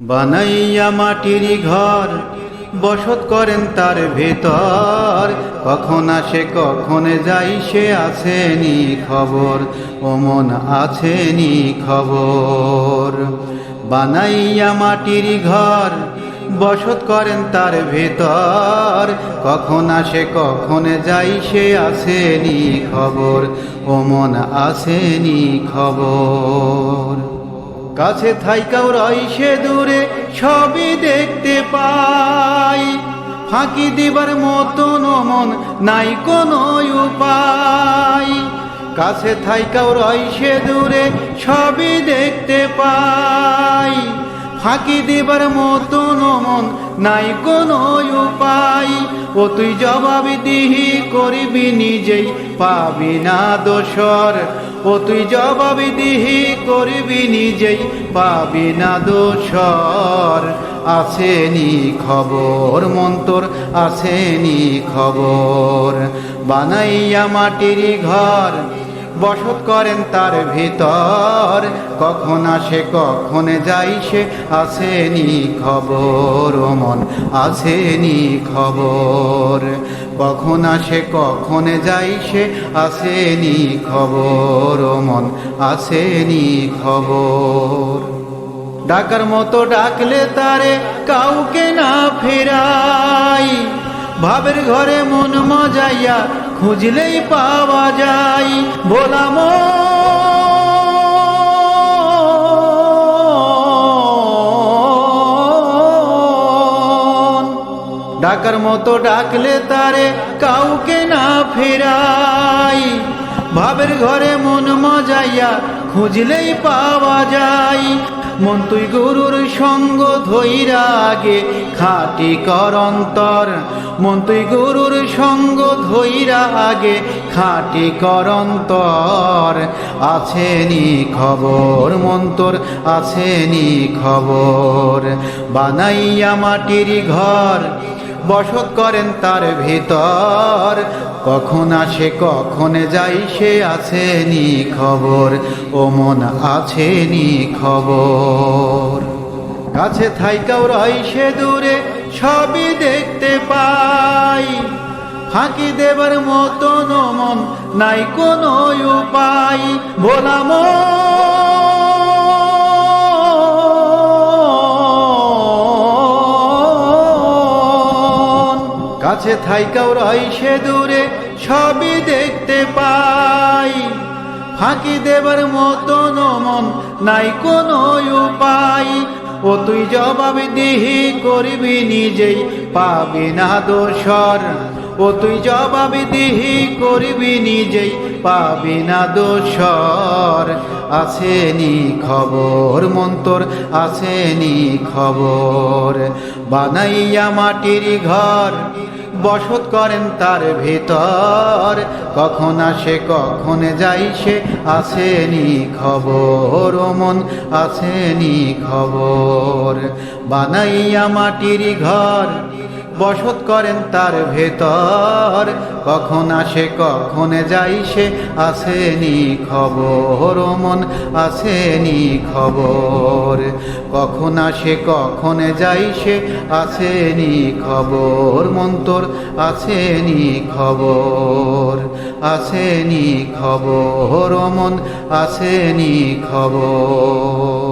বানাইয়া মাটির ঘর, বসত করেন তার ভেতর। কখন আসে, কখন যাই, সে আসেনি খবর ওমন আছেনি খবর। বানাইয়া মাটির ঘর, বসত করেন তার ভেতর। কখন আসে, কখন যাই, সে আসেনি খবর ওমন আসেনি খবর। কাছে থাইকাও রই সে দূরে, সবই দেখতে পাই। ফাঁকি দিবার মতন মন নাই কোনো উপায়। কাছে থাইকাও রই সে দূরে, সবই দেখতে পাই। ফাঁকি দিবার মতন মন নাই কোনো উপায়। ও তুই জবাব দিহি করবি নিজেই, পাবি না দোসর ও তুই জবাব দিহি করবি নিজেই, পাবি না দোসর আসেনি খবর মন্তর, আসেনি খবর। বানাইয়া মাটির ঘর বসত করেন তার ভিতর। কখন আসে, কখন যাই সে আসেনি খবর মন আসেনি খবর। কখন আসে, কখন যাই সে আসেনি খবর মন আসেনি খবর। ডাকার মতো ডাকলে তারে কাউকে না ফেরাই। ভাবের ঘরে মন মজাইয়া খুঁজলেই পাওয়া যায়। বলাম, ডাকার মতো ডাকলে তারে কাউকে না ফেরাই। ভাবের ঘরে মন মজাইয়া খুঁজলেই পাওয়া যায়। মন তুই গুরুর সঙ্গ ধৈরা আগে খাটি করন্তর মন তুই গুরুর সঙ্গ ধৈরা আগে খাটি করন্তর আছেনি খবর, মন্তর, আছে নি খবর। বানাইয়া মাটির ঘর বসত করেন তার ভিতর। কখন আসে, কখন যাই, সে আসেনি খবর, ও মন আছেনি খবর। কাছে থাইকাও রই সে দূরে, সবই দেখতে পাই। ফাঁকি দেবার মতন মন নাই কোনো উপায়। বলাম কাছে থাইকাও রই সে দূরে, সবই দেখতে পাই। ফাঁকি দেবার মতন মন নাই কোনো উপায়। ও তুই জবাব দিহি করবি নিজেই, পাবি না দোসর ও তুই জবাব দিহি করবি নিজেই, পাবি না দোসর আসেনি খবর মন্তর, আসেনি খবর। বানাইয়া মাটির ঘর বসত করেন তার ভিতর। কখন আসে, কখন যাই, সে আসেনি খবর মন আসেনি খবর। বানাইয়া মাটির ঘর বসত করেন তার ভেতর। কখন আসে, কখন যাই সে আসেনি খবর মন আসেনি খবর। কখন আসে, কখন যাই সে আসেনি খবর মন্তর আসেনি খবর। আসেনি খবর মন আসেনি খবর।